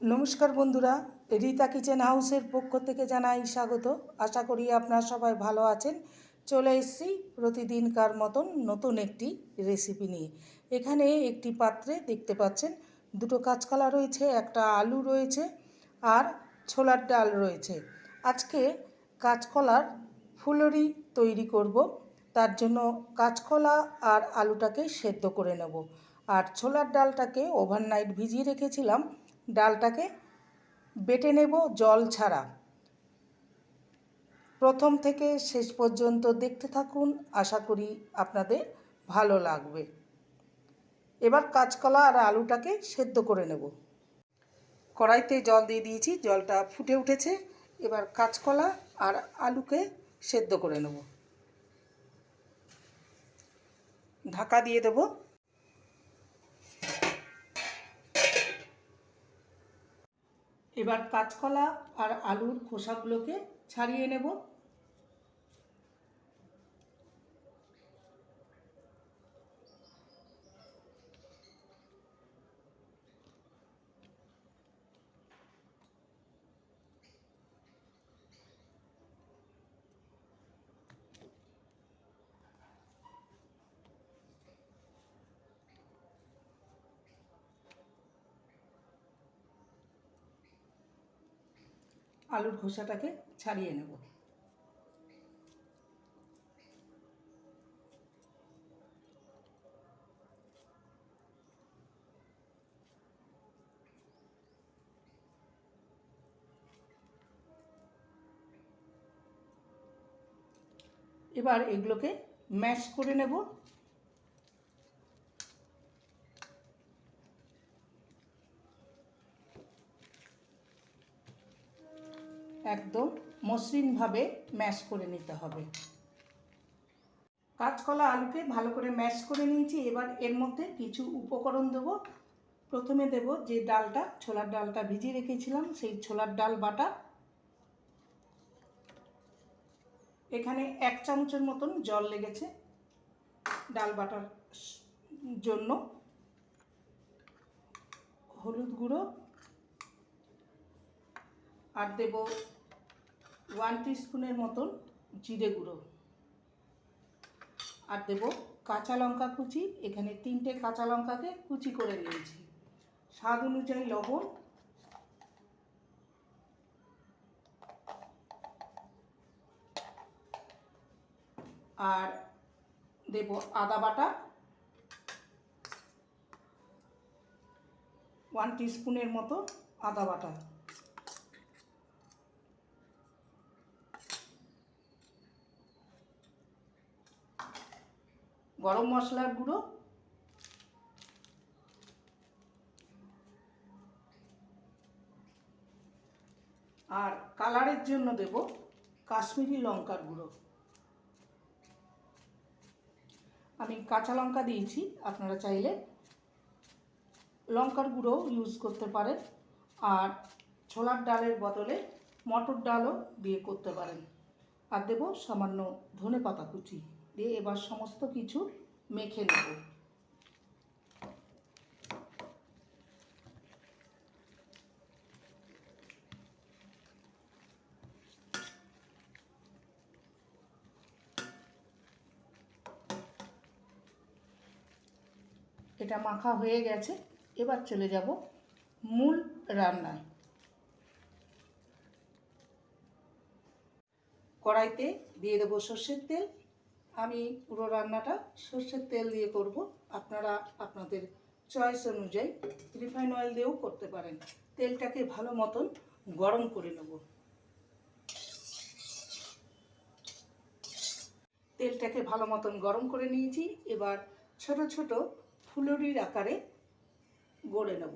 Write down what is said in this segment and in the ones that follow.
নমস্কার বন্ধুরা, রীতা কিচেন হাউসের পক্ষ থেকে জানাই স্বাগত। আশা করি আপনারা সবাই ভালো আছেন। চলে এসেছি প্রতিদিনকার মতন নতুন একটি রেসিপি নিয়ে। এখানে একটি পাত্রে দেখতে পাচ্ছেন, দুটো কাঁচকলা রয়েছে, একটা আলু রয়েছে আর ছোলার ডাল রয়েছে। আজকে কাঁচকলার ফুলরি তৈরি করব। তার জন্য কাঁচকলা আর আলুটাকে সেদ্ধ করে নেব। আর ছোলার ডালটাকে ওভারনাইট ভিজিয়ে রেখেছিলাম। ডালটাকে বেটে নেব জল ছাড়া। প্রথম থেকে শেষ পর্যন্ত দেখতে থাকুন, আশা করি আপনাদের ভালো লাগবে। এবার কাঁচকলা আর আলুটাকে সেদ্ধ করে নেব। কড়াইতে জল দিয়ে দিয়েছি, জলটা ফুটে উঠেছে। এবার কাঁচকলা আর আলুকে সেদ্ধ করে নেব। ঢাকা দিয়ে দেবো এবার কাঁচকলা আর আলুর খোসাগুলোকে ছাড়িয়ে নেব। আলুর খোসাটাকে ছাড়িয়ে নেব। এবার এগুলোকে ম্যাশ করে নেব। একদম মসৃণভাবে ম্যাশ করে নিতে হবে। কাঁচকলা আলুকে ভালো করে ম্যাশ করে নিয়েছি। এবার এর মধ্যে কিছু উপকরণ দেব। প্রথমে দেব যে ডালটা, ছোলার ডালটা ভিজিয়ে রেখেছিলাম, সেই ছোলার ডাল বাটা। এখানে এক চামচের মতন জল লেগেছে ডাল বাটার জন্য। হলুদ গুঁড়ো আর দেব ওয়ান স্পুনের মতন জিরে গুঁড়ো। আর দেব কাঁচা লঙ্কা কুচি, এখানে তিনটে কাঁচা লঙ্কাকে কুচি করে নিয়েছি। স্বাদ অনুযায়ী লবণ। আর দেব আদা বাটা। ওয়ান স্পুনের মতো আদা বাটা। গরম মশলার গুঁড়ো। আর কালারের জন্য দেব কাশ্মীরি লঙ্কার গুঁড়ো। আমি কাঁচা লঙ্কা দিয়েছি, আপনারা চাইলে লঙ্কার গুঁড়ো ইউজ করতে পারেন। আর ছোলার ডালের বদলে মটর ডালও দিয়ে করতে পারেন। আর দেব সামান্য ধনে পাতা কুচি। দিয়ে এবার সমস্ত কিছু মেখে নেব। এটা মাখা হয়ে গেছে, এবার চলে যাব মূল রান্নায়। কড়াইতে দিয়ে দেবো সর্ষের তেল আমি পুরো রান্নাটা সর্ষের তেল দিয়ে করব। আপনারা আপনাদের চয়েস অনুযায়ী রিফাইন অয়েল দিয়েও করতে পারেন। তেলটাকে ভালো মতন গরম করে নেব। তেলটাকে ভালো মতন গরম করে নিয়েছি। এবার ছোট ছোট ফুলুরির আকারে গড়ে নেব।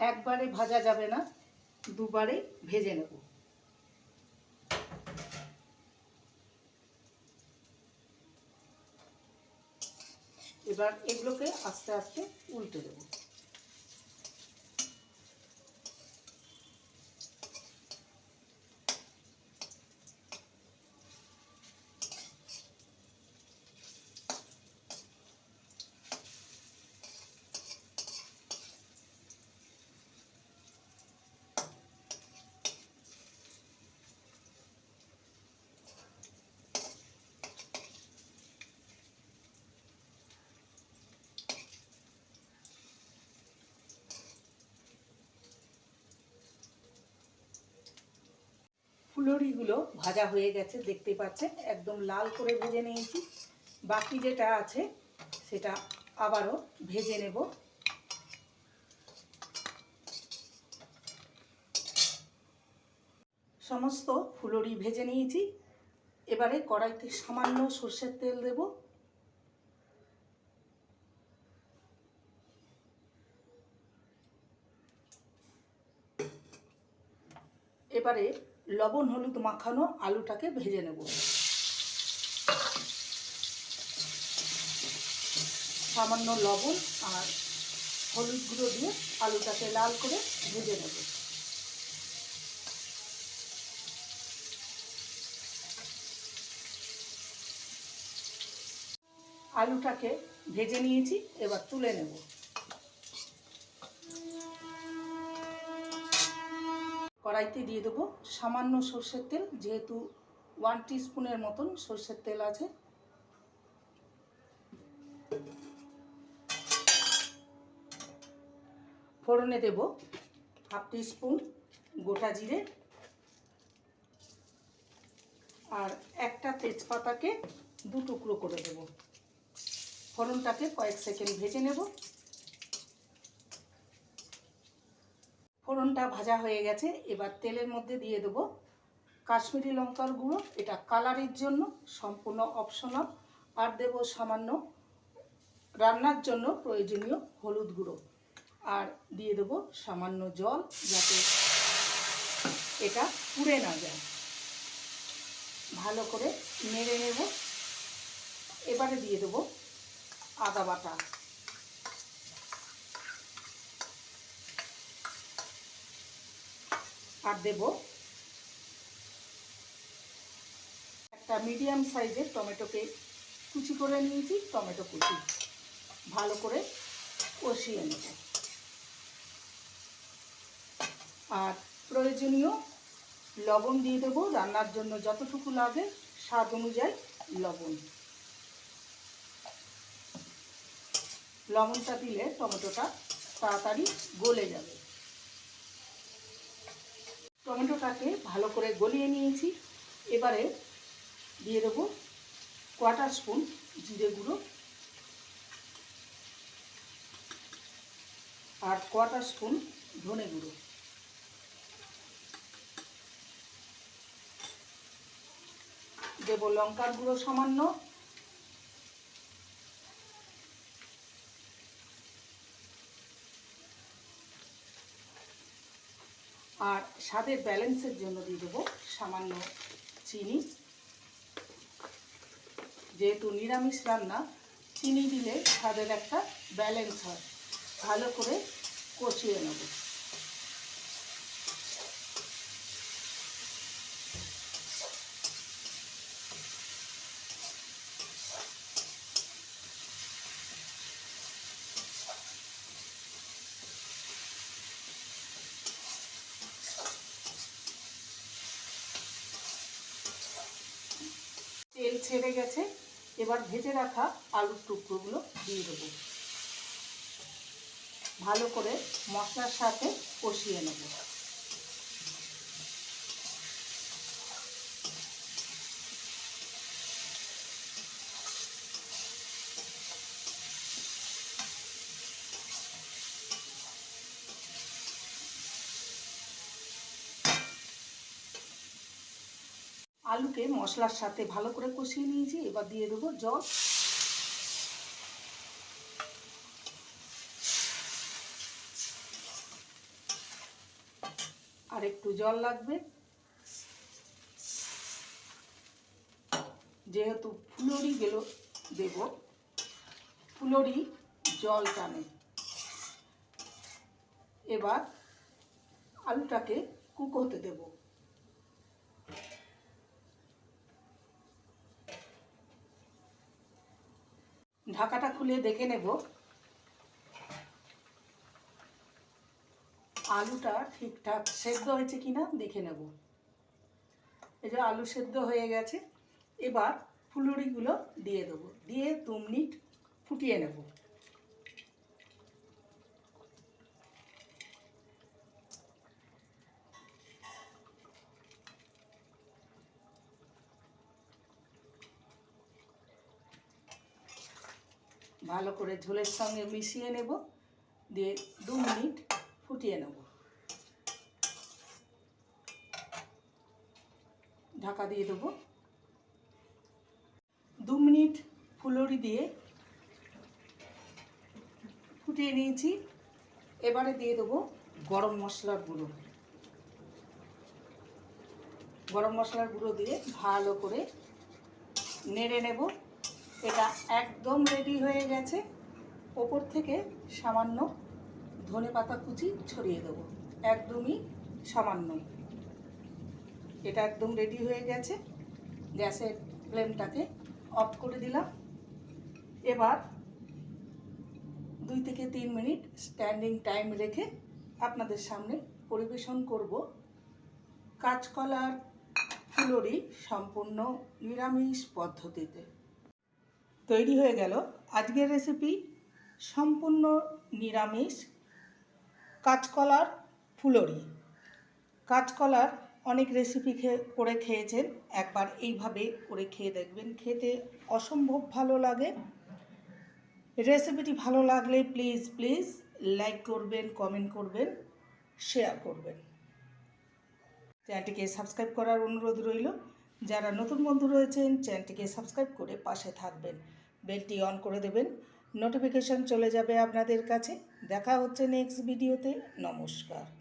একবারে ভাজা যাবে না দুবারে ভেজে নেব। এবার এগুলোকে আস্তে আস্তে উল্টে দেবো। ফুলরিগুলো ভাজা হয়ে গেছে, দেখতে পাচ্ছেন? একদম লাল করে ভেজে নিয়েছি। বাকি যেটা আছে, সেটা আবারও ভেজে নেব। সমস্ত ফুলরি ভেজে নিয়েছি। এবারে কড়াইতে সামান্য সর্ষের তেল দেব। এবারে লবণ, হলুদ মাখানো আলুটাকে ভেজে নেব। সামান্য লবণ আর হলুদ গুঁড়ো দিয়ে আলুটাকে লাল করে ভেজে নেব। আলুটাকে ভেজে নিয়েছি, এবার তুলে নেব। কড়াইতে দিয়ে দেবো সামান্য সর্ষের তেল, যেহেতু ওয়ান স্পুনের মতন সর্ষের তেল আছে। ফোড়নে দেব হাফ স্পুন গোটা জিরে আর একটা তেজপাতাকে দু টুকরো করে দেব। ফোড়নটাকে কয়েক সেকেন্ড ভেজে নেব। ফোড়নটা ভাজা হয়ে গেছে। এবার তেলের মধ্যে দিয়ে দেবো কাশ্মীরি লঙ্কার গুঁড়ো। এটা কালারের জন্য সম্পূর্ণ অপশনাল আর দেব সামান্য রান্নার জন্য প্রয়োজনীয় হলুদ গুঁড়ো। আর দিয়ে দেবো সামান্য জল যাতে এটা পুড়ে না যায়। ভালো করে নেড়ে নেব। এবারে দিয়ে দেবো আদা বাটা। আর দেব একটা মিডিয়াম সাইজের টমেটোকে কুচি করে নিয়েছি, টমেটো কুচি। ভালো করে কষিয়ে নেব। আর প্রয়োজনীয় লবণ দিয়ে দেবো। রান্নার জন্য যতটুকু লাগে স্বাদ অনুযায়ী লবণ। লবণটা দিলে টমেটোটা তাড়াতাড়ি গলে যাবে। টমেটোটাকে ভালো করে গলিয়ে নিয়েছি। এবারে দিয়ে দেবো কোয়াটার স্পুন জিরে গুঁড়ো। আর কোয়াটার স্পুন ধনে গুঁড়ো। দেবো লঙ্কার গুঁড়ো সামান্য। আর স্বাদের ব্যালেন্সের জন্য দিয়ে দেবো সামান্য চিনি। যেহেতু নিরামিষ রান্না, চিনি দিলে স্বাদের একটা ব্যালেন্স হয়। ভালো করে কষিয়ে নেব তেল ছেড়ে গেছে। এবার ভেজে রাখা আলুর টুকরোগুলো দিয়ে দেবো। ভালো করে মশলার সাথে কষিয়ে নেব। আলুকে মশলার সাথে ভালো করে কষিয়ে নিয়েছি, এবার দিয়ে দেবো জল। আর একটু জল লাগবে। যেহেতু ফুলরি গেলো, দেব। ফুলরি জল টানে এবার আলুটাকে কুক হতে দেব। ঢাকাটা খুলে দেখে নেব। আলুটা ঠিকঠাক সেদ্ধ হয়েছে কিনা দেখে নেব। এই যে আলু সেদ্ধ হয়ে গেছে, এবার ফুলুরিগুলো দিয়ে দেবো। দিয়ে দু মিনিট ফুটিয়ে নেব। ভালো করে ঝোলের সঙ্গে মিশিয়ে নেব, দিয়ে দু মিনিট ফুটিয়ে নেব। ঢাকা দিয়ে দেবো। দু মিনিট ফুলরি দিয়ে ফুটিয়ে নিয়েছি। এবারে দিয়ে দেবো গরম মশলার গুঁড়ো। গরম মশলার গুঁড়ো দিয়ে ভালো করে নেড়ে নেব। এটা একদম রেডি হয়ে গেছে। ওপর থেকে সামান্য ধনে পাতা কুচি ছড়িয়ে দেবো। একদমই সামান্য। এটা একদম রেডি হয়ে গেছে। গ্যাসের ফ্লেমটাকে অফ করে দিলাম। এবার দুই থেকে তিন মিনিট স্ট্যান্ডিং টাইম রেখে আপনাদের সামনে পরিবেশন করব। কাঁচকলার ফুলরি সম্পূর্ণ নিরামিষ পদ্ধতিতে। তৈরি হয়ে গেল। আজকের রেসিপি সম্পূর্ণ নিরামিষ কাঁচকলার ফুলরি। কাঁচকলার অনেক রেসিপি করে খেয়েছেন। একবার এইভাবে করে খেয়ে দেখবেন। খেতে অসম্ভব ভালো লাগে। রেসিপিটি ভালো লাগলে প্লিজ প্লিজ লাইক করবেন কমেন্ট করবেন শেয়ার করবেন। চ্যানেলটিকে সাবস্ক্রাইব করার অনুরোধ রইল। যারা নতুন বন্ধু রয়েছেন চ্যানেলটিকে সাবস্ক্রাইব করে পাশে থাকবেন। বেলটি অন করে দেবেন। নোটিফিকেশন চলে যাবে আপনাদের কাছে। দেখা হচ্ছে নেক্সট ভিডিওতে নমস্কার।